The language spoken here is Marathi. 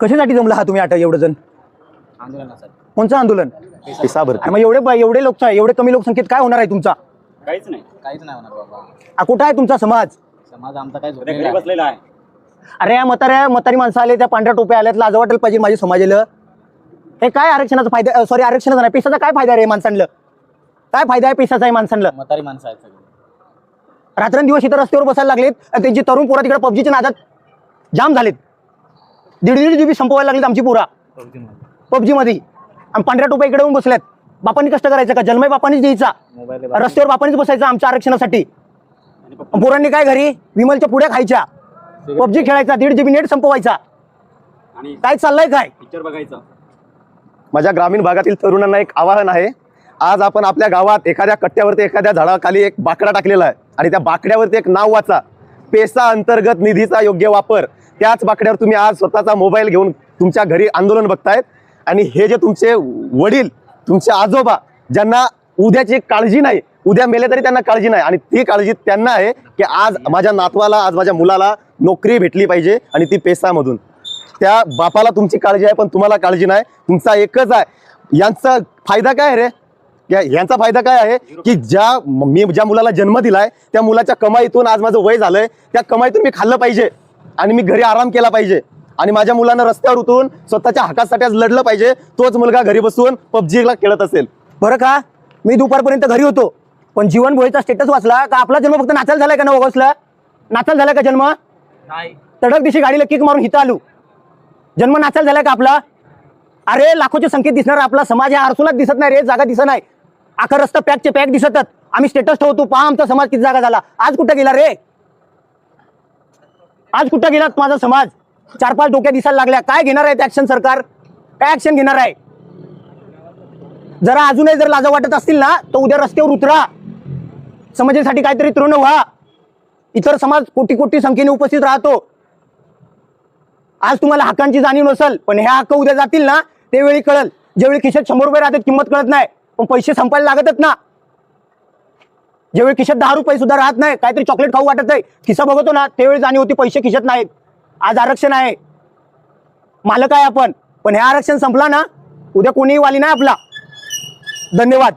कशासाठी जमला हा तुम्ही आता एवढं जण? कोणचं आंदोलन? पिसा भरती आणि मग एवढे ब- एवढे लोक एवढे कमी लोकसंख्येत काय होणार आहे तुमचा? काहीच नाही. काहीच नाही होणार बाबा. आ, कुठं आहे तुमचा समाज? समाज आमचा काय झोपलेला बसलेला आहे. अरे या म्हाताऱ्या म्हातारी माणसं आले त्या पांढऱ्या टोप्या आल्यात लाज वाटेल पाहिजे माझ्या समाजाला. हे काय आरक्षणाचा फायदा सॉरी आरक्षणाचा नाही पैशाचा काय फायदा रे माणसांना? काय फायदा आहे पैशाचा आहे माणसांना? म्हातारी माणसं आहेत सगळी. रात्रंदिवस इथं रस्त्यावर बसायला लागलेत आणि त्यांची तरुण पोरं तिकडे पबजीच्या नादात जाम झालेत. दीड दीड जीबी संपवायला लागलेत आमची पोरा. पबजी मध्ये. आणि पांढऱ्या टोप्या इकडे येऊन बसल्यात. बापांनी कष्ट करायचं का? जन्मय बापांनीच द्यायचा. मोबाईल रस्त्यावर बापांनीच बसायचं आमच्या आरक्षणासाठी. आणि पोरांनी काय घरी? विमलच्या पुढ्या खायच्या. पबजी खेळायचा दीड जीबी नेट संपवायचा. आणि काय चाललंय काय? पिक्चर बघायचं. माझ्या ग्रामीण भागातील तरुणांना एक आवाहन आहे. आज आपण आपल्या गावात एखाद्या कट्ट्यावरती एखाद्या झाडाखाली एक बाकडा टाकलेला आहे. आणि त्या बाकड्यावरती एक नाव वाचा. पेसा अंतर्गत निधीचा योग्य वापर. त्याच बाकड्यावर तुम्ही आज स्वतःचा मोबाईल घेऊन तुमच्या घरी आंदोलन बघतायत. आणि हे जे तुमचे वडील तुमचे आजोबा ज्यांना उद्याची काळजी नाही उद्या मेले तरी त्यांना काळजी नाही. आणि ती काळजी त्यांना आहे की आज माझ्या नातवाला आज माझ्या मुलाला नोकरी भेटली पाहिजे आणि ती पेसामधून. त्या बापाला तुमची काळजी आहे पण तुम्हाला काळजी नाही. तुमचा एकच आहे. यांचा फायदा काय रे? यांचा फायदा काय आहे? की ज्या मी ज्या मुलाला जन्म दिलाय त्या मुलाच्या कमाईतून आज माझं वय झालंय त्या कमाईतून मी खाल्लं पाहिजे. आणि मी घरी आराम केला पाहिजे. आणि माझ्या मुलानं रस्त्यावर उतरून स्वतःच्या हकासाठी आज लढलं पाहिजे. तोच मुलगा घरी बसून पबजीला खेळत असेल. बरं का? मी दुपारपर्यंत घरी होतो. पण जीवन भोईचा स्टेटस वाचला का आपला जन्म फक्त नाचायला झालाय का नऊ ऑगस्टला नाचायला झालाय का जन्म? नाही. तडक दिशी गाडीला किक मारून हिथं आलो. जन्म नाचायला झालाय का आपला? अरे लाखोच्या संख्येत दिसणार आपला. समाज ह्या आरसूलाच दिसत नाही रे. जागा दिसत नाही. आखा रस्ता पॅकचे पॅक दिसतात. आम्ही स्टेटस ठेवतो. पहा आमचा समाज किती जागा झाला. आज कुठं गेला रे? आज कुठं गेलात माझा समाज? चार पाच डोक्या दिसायला लागल्या. काय घेणार आहे ऍक्शन सरकार? काय ऍक्शन घेणार आहे? जरा अजूनही जर लाजा वाटत असतील ना तर उद्या रस्त्यावर उतरा. समाजासाठी काहीतरी तरुण व्हा. इतर समाज कोटी कोटी संख्येने उपस्थित राहतो. आज तुम्हाला हक्कांची जाणीव नसेल पण ह्या हक्क उद्या जातील ना त्यावेळी कळल. ज्यावेळी खिशात शंभर रुपये राहतात किंमत कळत नाही. पण पैसे संपायला लागतच ना. ज्यावेळी खिशात दहा रुपये सुद्धा राहत नाही. काहीतरी चॉकलेट खाऊ वाटत नाही. खिसा बघतो ना त्यावेळी जाणीव होती पैसे खिशात नाहीत. आज आरक्षण आहे. मालक आहे आपण. पण हे आरक्षण संपला ना उद्या कोणीही वाली नाही आपला. धन्यवाद.